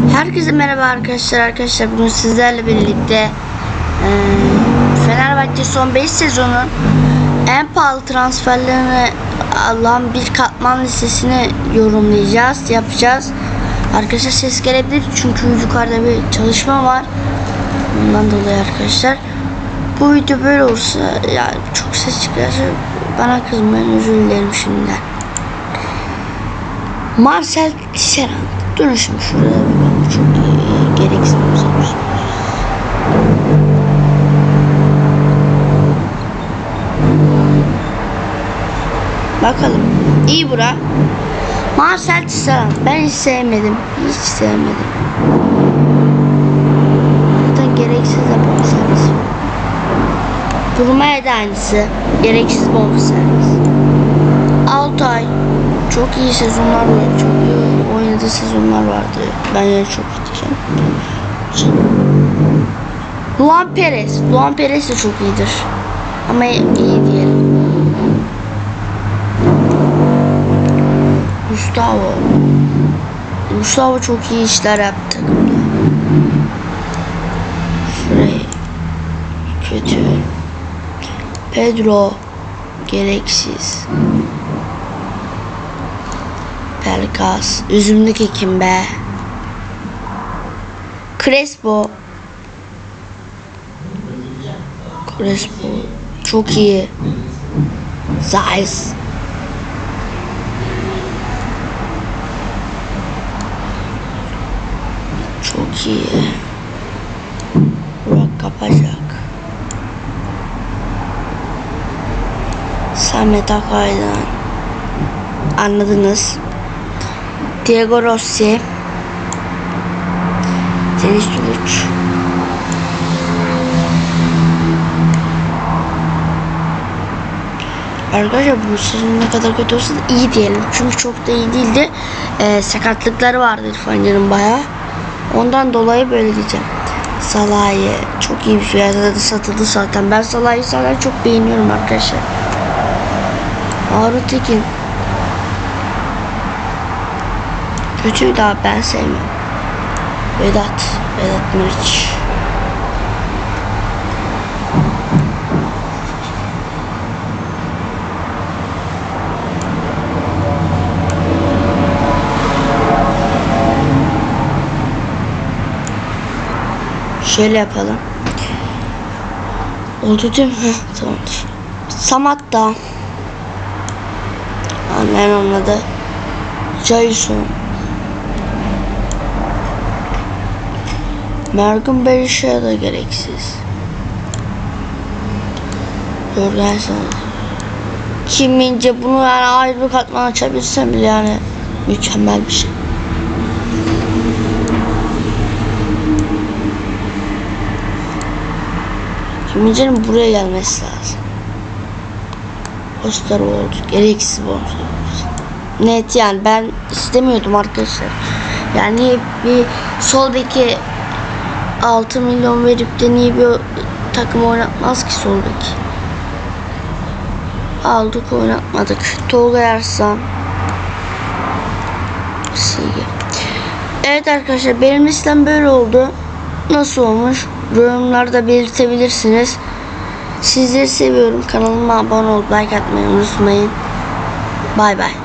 Herkese merhaba arkadaşlar. Arkadaşlar bugün sizlerle birlikte eee, Fenerbahçe son 5 sezonun en pahalı transferlerini alan bir katman listesini yorumlayacağız, yapacağız. Arkadaşlar ses gelebilir çünkü yukarıda bir çalışma var. Bundan dolayı arkadaşlar bu video böyle olursa yani çok ses çıkarsa bana kızmayın özür dilerim şimdiden. Marcel Tisserand. Durun şimdi şurada bir bak. Çok iyi. Gereksiz şey. Bakalım. İyi bura. Marcel Tisserand. Ben hiç sevmedim. Hiç sevmedim. Zaten gereksiz de bonservis. Durmaya da aynısı. Gereksiz bonservis. Altay çok iyi sezonlar var. Çok iyi oynadığı sezonlar vardı. Ben yani çok gideceğim. Luan Perez. Luan Perez de çok iyidir. Ama iyi diyelim. Gustavo. Gustavo çok iyi işler yaptı. Frey. Kötü. Pedro. Gereksiz. Pelkas. Üzümlük ekim be. Crespo. Crespo. Çok iyi. Zeiss. Çok iyi. Burak kapacak. Samet Akay'dan. Anladınız. Diego Rossi. Deniz Duruç. Arkadaşlar bu sezon ne kadar kötü olsa da iyi diyelim. Çünkü çok da iyi değildi. Ee, sakatlıkları vardı İrfan Can'ın bayağı. Ondan dolayı böyle diyeceğim. Salah'ı çok iyi bir fiyata da satıldı zaten. Ben Salah'ı zaten çok beğeniyorum arkadaşlar. Harun Tekin. Kötüydü abi ben sevmiyorum. Vedat. Vedat Muriç. Şöyle yapalım. Oldu değil mi? Tamamdır. Samat da. Annen anladı. Jason. Mergin Berisha'ya da gereksiz. Jorgensen. Kimince bunu yani ayrı bir katman açabilsem bile yani mükemmel bir şey. Kimince'nin buraya gelmesi lazım. Poster oldu. Gereksiz bonus. Net yani ben istemiyordum arkadaşlar. Yani bir sol beki 6 milyon verip de niye bir takım oynatmaz ki sol beki? Aldık oynatmadık. Tolga. Silgi. Evet arkadaşlar benim listem böyle oldu. Nasıl olmuş? Yorumlarda belirtebilirsiniz. Sizleri seviyorum. Kanalıma abone olup like atmayı unutmayın. Bay bay.